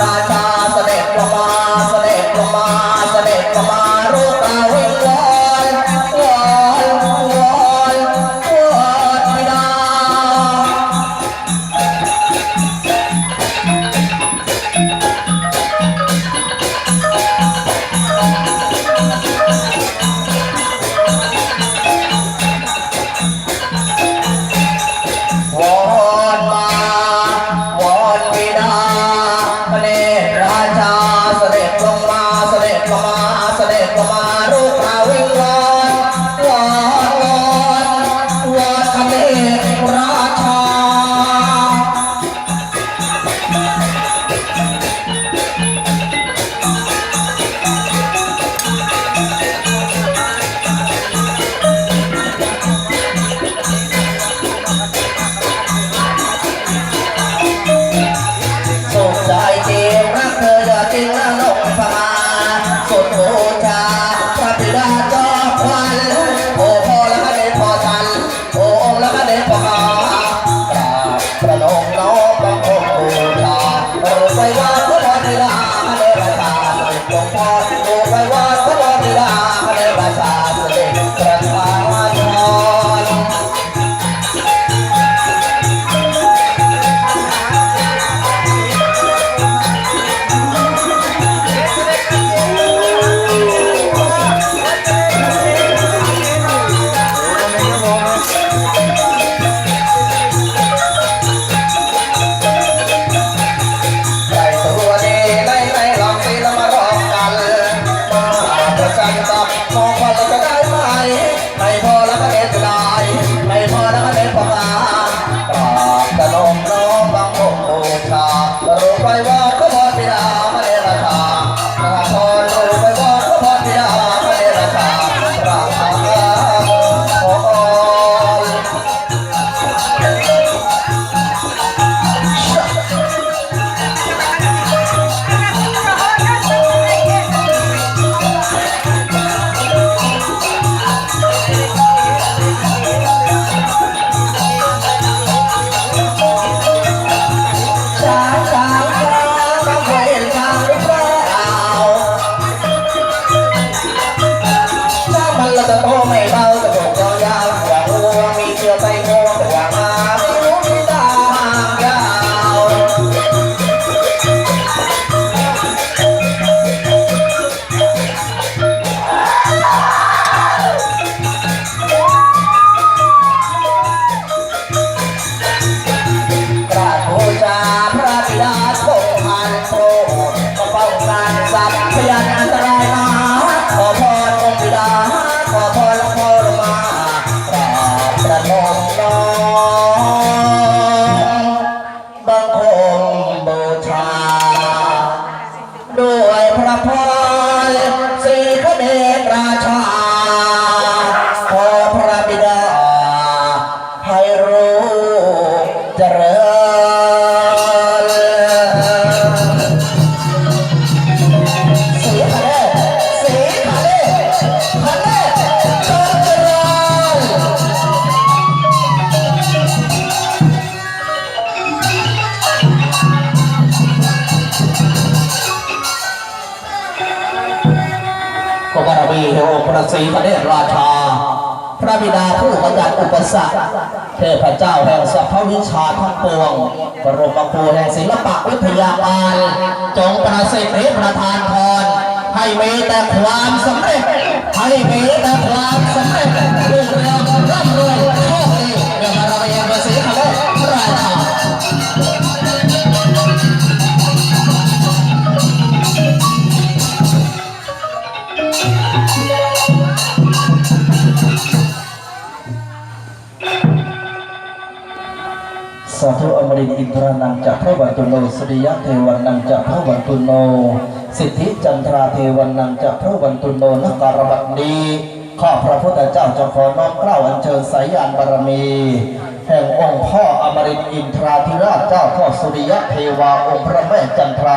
ราชาเสด็จลงมาเสด็จลงมา พระศรีพระเดชราชา พระบิดาผู้ขจัดอุปสรรคเทพเจ้าแห่งสัพพวิชาทั้งปวงบรมครูแห่งศิลปะวิทยาการจงประสิทธิประทานพรให้มีแต่ความสำเร็จให้มีแต่ความสำเร็จรื่องราวร่ำรวยาธุอมรินอินทรานังจักพระวันตุโนสริยะเทวันังจักพระวันตุโน สิทธิจันทราเทวันังจักพระวันตุโนนักการบัดนี้ข้าพระพุทธเจ้าจะขอน้อมกล้าวอัญเชิญสายยานบารมี แห่งองค์พ่ออมรินอินทราธิราชเจ้าพ่อสุริยะเทวาองค์พระแม่จันทรา